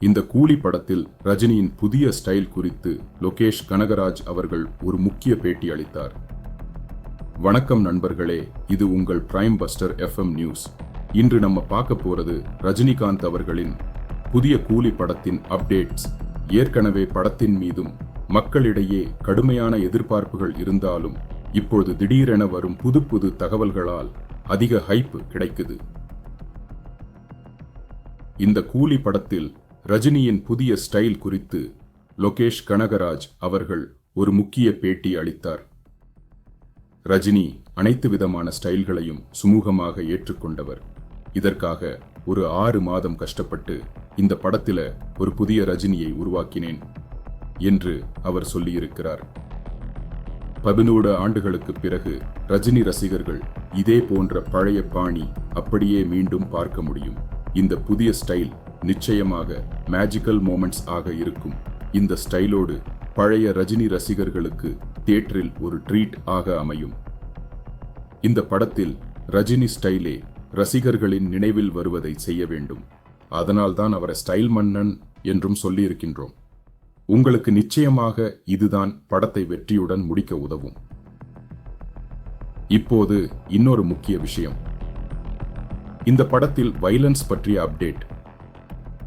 இந்த கூலி படத்தில் ரஜினியின் புதிய ஸ்டைல் குறித்து லோகேஷ் கனகராஜ் அவர்கள் ஒரு முக்கிய பேட்டி அளித்தார். வணக்கம் நண்பர்களே இது உங்கள் பிரைம் பஸ்டர் எஃப்எம் நியூஸ் இன்று நம்ம பார்க்க போறது ரஜினிகாந்த் அவர்களின் புதிய கூலி படத்தின் அப்டேட்ஸ் ஏற்கனவே படத்தின் மீதும் மக்களிடையே கடுமையான எதிர்பார்ப்புகள் இருந்தாலும் இப்பொழுது திடீரென வரும் புது புது தகவல்களால் அதிக ஹைப் கிடைக்குது. இந்த கூலி படத்தில் ரஜினியின் புதிய ஸ்டைல் குறித்து லோகேஷ் கனகராஜ் அவர்கள் ஒரு முக்கிய பேட்டி அளித்தார். ரஜினி அனைத்து விதமான ஸ்டைல்களையும் சுமூகமாக ஏற்றுக்கொண்டவர். இதற்காக ஒரு ஆறு மாதம் கஷ்டப்பட்டு இந்த படத்தில ஒரு புதிய ரஜினியை உருவாக்கினேன் என்று அவர் சொல்லியிருக்கிறார். பதினோரு ஆண்டுகளுக்கு பிறகு ரஜினி ரசிகர்கள் இதே போன்ற பழைய பாணி அப்படியே மீண்டும் பார்க்க முடியும். இந்த புதிய ஸ்டைல் நிச்சயமாக மேஜிக்கல் மோமெண்ட்ஸ் ஆக இருக்கும். இந்த ஸ்டைலோடு பழைய ரஜினி ரசிகர்களுக்கு தியேட்டரில் ஒரு ட்ரீட் ஆக அமையும். இந்த படத்தில் ரஜினி ஸ்டைலே ரசிகர்களின் நினைவில் வருவதை செய்ய வேண்டும். அதனால்தான் அவரை ஸ்டைல் மன்னன் என்றும் சொல்லியிருக்கின்றோம். உங்களுக்கு நிச்சயமாக இதுதான் படத்தை வெற்றியுடன் முடிக்க உதவும். இப்போது இன்னொரு முக்கிய விஷயம். இந்த படத்தில் வைலன்ஸ் பற்றிய அப்டேட்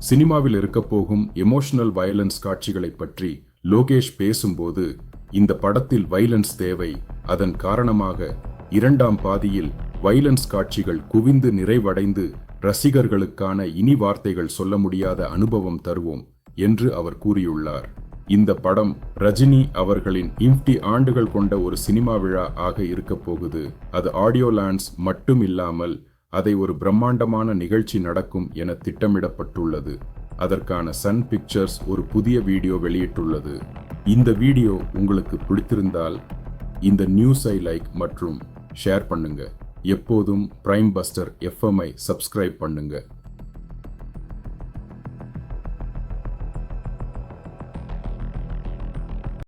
சினிமாவில் இருக்க போகும் எமோஷனல் வயலன்ஸ் காட்சிகளை பற்றி லோகேஷ் பேசும்போது இந்த படத்தில் வைலன்ஸ் தேவை. அதன் காரணமாக இரண்டாம் பாதியில் வைலன்ஸ் காட்சிகள் குவிந்து நிறைவடைந்து ரசிகர்களுக்கான இனி வார்த்தைகள் சொல்ல முடியாத அனுபவம் தருவோம் என்று அவர் கூறியுள்ளார். இந்த படம் ரஜினி அவர்களின் இம்டி ஆண்டுகள் கொண்ட ஒரு சினிமா விழா ஆக இருக்கப் போகுது. அது ஆடியோ லான்ஸ் மட்டும் இல்லாமல் அதை ஒரு பிரம்மாண்டமான நிகழ்ச்சி நடக்கும் என திட்டமிடப்பட்டுள்ளது. அதற்கான சன் பிக்சர்ஸ் ஒரு புதிய வீடியோ வெளியிட்டுள்ளது. இந்த வீடியோ உங்களுக்கு பிடித்திருந்தால் இந்த நியூஸை லைக் மற்றும் ஷேர் பண்ணுங்க. எப்போதும் பிரைம் பஸ்டர் எஃப்எம்ஐ சப்ஸ்கிரைப் பண்ணுங்கள்